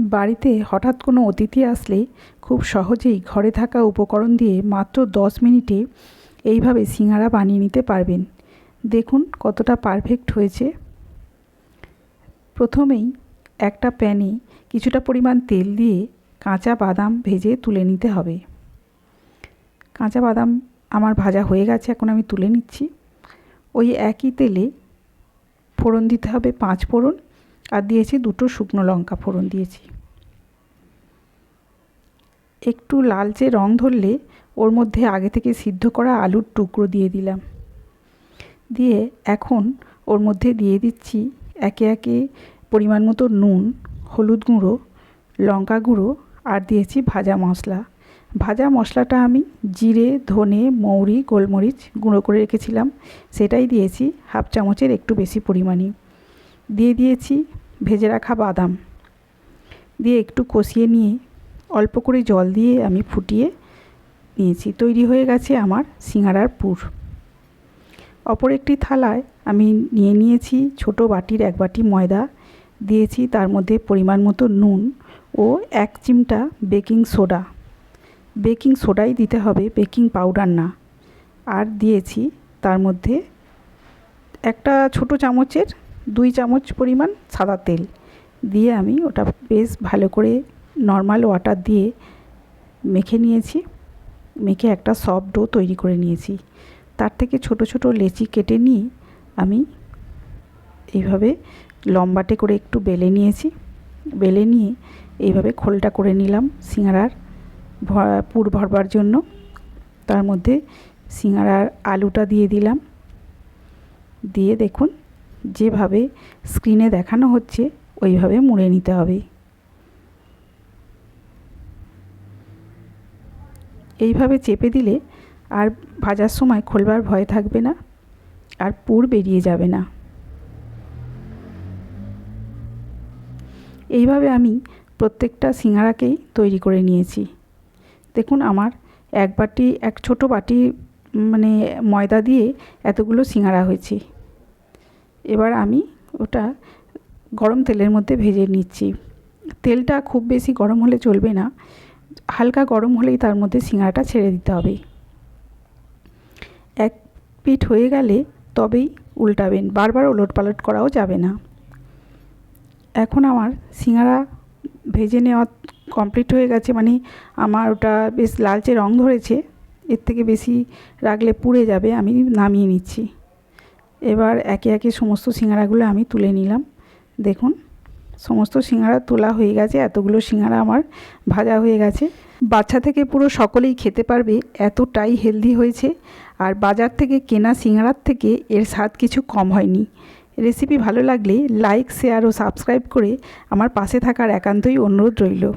বাড়িতে হঠাৎ কোনো অতিথি আসলে খুব সহজেই ঘরে থাকা উপকরণ দিয়ে মাত্র দশ মিনিটে এইভাবে সিঙাড়া বানিয়ে নিতে পারবেন। দেখুন কতটা পারফেক্ট হয়েছে। প্রথমেই একটা প্যানে কিছুটা পরিমাণ তেল দিয়ে কাঁচা বাদাম ভেজে তুলে নিতে হবে। কাঁচা বাদাম আমার ভাজা হয়ে গেছে, এখন আমি তুলে নিচ্ছি। ওই একই তেলে ফোড়ন দিতে হবে পাঁচ ফোড়ন। আর দিয়েছি দুটো শুকনো লঙ্কা ফোড়ন দিয়েছি। একটু লালচে রং ধরলে ওর মধ্যে আগে থেকে সিদ্ধ করা আলুর টুকরো দিয়ে দিলাম। দিয়ে এখন ওর মধ্যে দিয়ে দিচ্ছি একে একে পরিমাণ মতো নুন, হলুদ গুঁড়ো, লঙ্কা গুঁড়ো আর দিয়েছি ভাজা মশলা। ভাজা মশলাটা আমি জিরে, ধনে, মৌরি, গোলমরিচ গুঁড়ো করে রেখেছিলাম। সেটাই দিয়েছি হাফ চামচের একটু বেশি পরিমাণে। দিয়ে দিয়েছি ভেজে রাখা বাদাম। দিয়ে একটু কষিয়ে নিয়ে অল্প করে জল দিয়ে আমি ফুটিয়ে নিয়েছি। তৈরি হয়ে গেছে আমার সিঙাড়ার পুর। অপর একটি থালায় আমি নিয়ে নিয়েছি ছোট বাটির এক বাটি ময়দা। দিয়েছি তার মধ্যে পরিমাণ মতো নুন ও এক চিমটা বেকিং সোডা। বেকিং সোডাই দিতে হবে, বেকিং পাউডার না। আর দিয়েছি তার মধ্যে একটা ছোট চামচের দুই চামচ পরিমাণ সাদা তেল দিয়ে আমি ওটা বেশ ভালো করে নর্মাল ওয়াটার দিয়ে মেখে নিয়েছি। মেখে একটা সফট ডো তৈরি করে নিয়েছি। তার থেকে ছোট ছোট লেচি কেটে নিয়ে আমি এইভাবে লম্বাটে করে একটু বেলে নিয়েছি। বেলে নিয়ে এইভাবে খোলটা করে নিলাম সিঙাড়ার পুর ভরবার জন্য। তার মধ্যে সিঙাড়ার আলুটা দিয়ে দিলাম। দিয়ে দেখুন যেভাবে স্ক্রিনে দেখানো হচ্ছে, ওইভাবে মুড়ে নিতে হবে। এইভাবে চেপে দিলে আর ভাজার সময় খোলবার ভয় থাকবে না, আর পুর বেরিয়ে যাবে না। এইভাবে আমি প্রত্যেকটা সিঙাড়াকেই তৈরি করে নিয়েছি। দেখুন আমার এক বাটি, এক ছোট বাটি মানে ময়দা দিয়ে এতগুলো সিঙাড়া হয়েছে। এবার আমি ওটা গরম তেলের মধ্যে ভেজে নিচ্ছি। তেলটা খুব বেশি গরম হলে চলবে না। হালকা গরম হলেই তার মধ্যে সিঙাড়াটা ছেড়ে দিতে হবে। এক পিঠ হয়ে গেলে তবেই উল্টাবেন, বারবার ওলট পালট করাও যাবে না। এখন আমার সিঙাড়া ভেজে নেওয়া কমপ্লিট হয়ে গেছে মানে আমার ওটা বেশ লালচে রং ধরেছে, এর থেকে বেশি রাখলে পুড়ে যাবে, আমি নামিয়ে নিচ্ছি। এবার একে একে সমস্ত সিঙাড়াগুলো আমি তুলে নিলাম। দেখুন, সমস্ত সিঙাড়া তোলা হয়ে গেছে, এতগুলো সিঙাড়া আমার ভাজা হয়ে গেছে। বাচ্চা থেকে পুরো সকলেই খেতে পারবে, এতটাই হেলদি হয়েছে। আর বাজার থেকে কেনা সিঙাড়ার থেকে এর স্বাদ কিছু কম হয়নি। রেসিপি ভালো লাগলে লাইক শেয়ার ও সাবস্ক্রাইব করে আমার পাশে থাকার একান্তই অনুরোধ রইল।